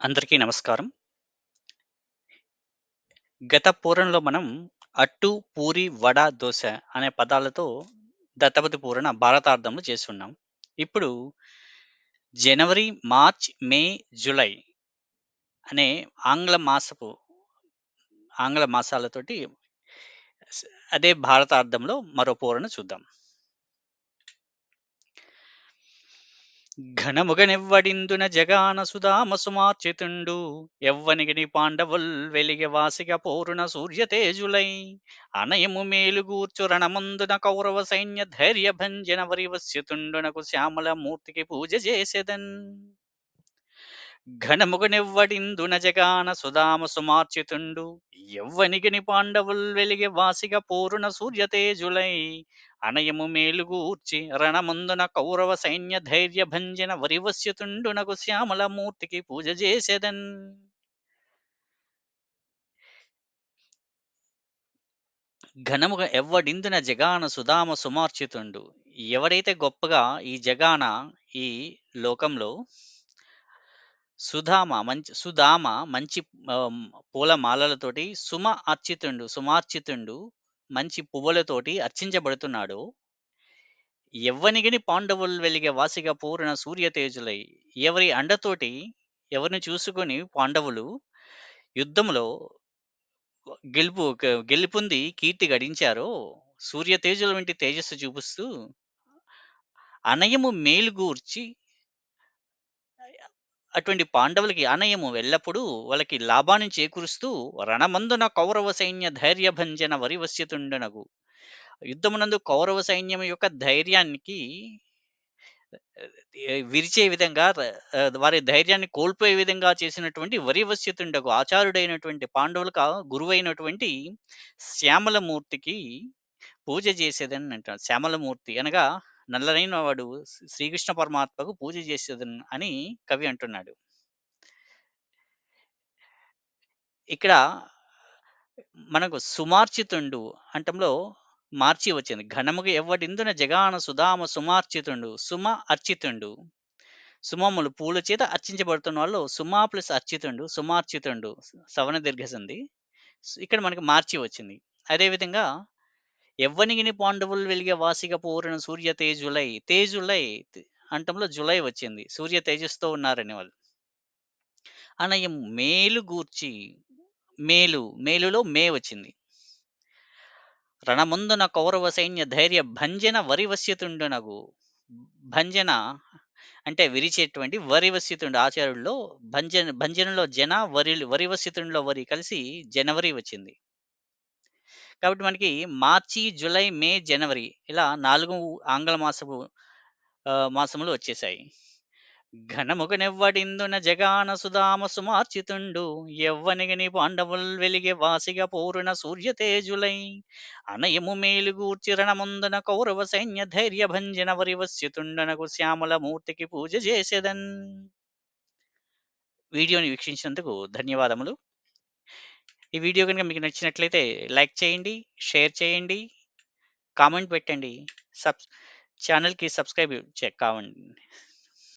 అందరికీ నమస్కారం. గత పూరంలో మనం అట్టు, పూరి, వడ, దోశ అనే పదాలతో దత్తపతి పూరణ భారతార్థంలో చేస్తున్నాం ఇప్పుడు జనవరి, మార్చ్, మే, జులై అనే ఆంగ్ల మాసపు ఆంగ్ల మాసాలతోటి అదే భారతార్థంలో మరో పూరణ చూద్దాం. ఘనముగనివ్వడిందున జగాన సుధామ సుమార్చితుండు ఎవ్వనిగిని పాండవుల్ వెలిగె వాసిగ పోరున సూర్యతేజులై. అనయము మేలుగూర్చు రణమందున కౌరవ సైన్య ధైర్య భంజన వరివస్యతుండునకు శ్యామల మూర్తికి పూజ చేసెదన్. ఘనముగనెవ్వడిందున జగాన సుధామ సుమార్చితుండు ఎవ్వనిగిని పాండవుల్ వెలిగె వాసిగ పూర్ణ సూర్యతేజులై అనయము మేలుగూర్చి రణమందున కౌరవ సైన్య ధైర్య భంజన వరివస్యతుండునకు శ్యామల మూర్తికి పూజ చేసేదన్. ఘనముగా ఎవ్వడిందున జగాన సుధామ సుమార్చితుండు ఎవడైతే గొప్పగా ఈ జగాన ఈ లోకంలో సుధామ మంచి సుధామ మంచి ఆమ్, పూల మాలలతోటి సుమ అర్చితుండు సుమార్చితుండు మంచి పువ్వులతోటి అర్చించబడుతున్నాడు. ఎవ్వనిగిని పాండవులు వెలిగే వాసిగా పూర్ణ సూర్యతేజులై ఎవరి అండతోటి ఎవరిని చూసుకొని పాండవులు యుద్ధంలో గెలుపు గ- గెలుపొంది కీర్తి గడించారో సూర్యతేజుల వంటి తేజస్సు చూపిస్తూ అనయము మేలుగూర్చి అటువంటి పాండవులకి అనయము ఎల్లప్పుడూ వాళ్ళకి లాభాన్ని చేకూరుస్తూ రణమందున కౌరవ సైన్య ధైర్య భంజన యుద్ధమునందు కౌరవ సైన్యం యొక్క ధైర్యానికి విరిచే విధంగా వారి ధైర్యాన్ని కోల్పోయే విధంగా చేసినటువంటి వరివశ్యతుండకు ఆచారుడైనటువంటి పాండవులకు గురువైనటువంటి శ్యామలమూర్తికి పూజ చేసేదని అంటారు. శ్యామలమూర్తి అనగా నల్లనైన వాడు శ్రీకృష్ణ పరమాత్మకు పూజ చేసేది అని కవి అంటున్నాడు. ఇక్కడ మనకు సుమార్చితుండు అంటంలో మార్చి వచ్చింది. ఘనముగా ఎవ్వడిందున జగాన సుధామ సుమార్చితుండు సుమ అర్చితుండు. సుమములు పూల చేత అర్చించబడుతున్న వాళ్ళు సుమా ప్లస్ అర్చితుండు సుమార్చితుండు సవన దీర్ఘసంధి. ఇక్కడ మనకి మార్చి వచ్చింది. అదేవిధంగా ఎవ్వనిగిని పాండవులు వెలిగే వాసిక పూరిన సూర్య తేజులై తేజులై అంటంలో జులై వచ్చింది. సూర్య తేజస్తో ఉన్నారని వాళ్ళు. అనయం మేలు గూర్చి మేలు మేలులో మే వచ్చింది. రణముందున కౌరవ సైన్య ధైర్య భంజన వరివశ్యతుండునగు భంజన అంటే విరిచేటువంటి వరివశ్యతుండు ఆచార్యుల్లో భంజన భంజనలో జన వరి వరివస్యతుండులో వరి కలిసి జనవరి వచ్చింది. కాబట్టి మనకి మార్చి జూలై మే జనవరి ఇలా నాలుగు ఆంగ్ల మాసపు ఆ, మాసములు వచ్చేసాయి. ఘనముగనెవ్వడిందున జగాన సుధామ సుమార్చితుండు. ఎవ్వనిగని పాండవుల్ వెలిగే వాసిగ పూర్ణ సూర్య తేజులై అనయము మేలుగూర్చి రణముందున కౌరవ సైన్య ధైర్య భంజన వరివస్యుతుండనకు శ్యామల మూర్తికి పూజ చేసేదన్. వీడియోని వీక్షించినందుకు ధన్యవాదములు. ఈ వీడియో కనుక మీకు నచ్చినట్లయితే లైక్ చేయండి షేర్ చేయండి కామెంట్ పెట్టండి. సబ్ ఛానల్కి సబ్స్క్రైబ్ చే కావండి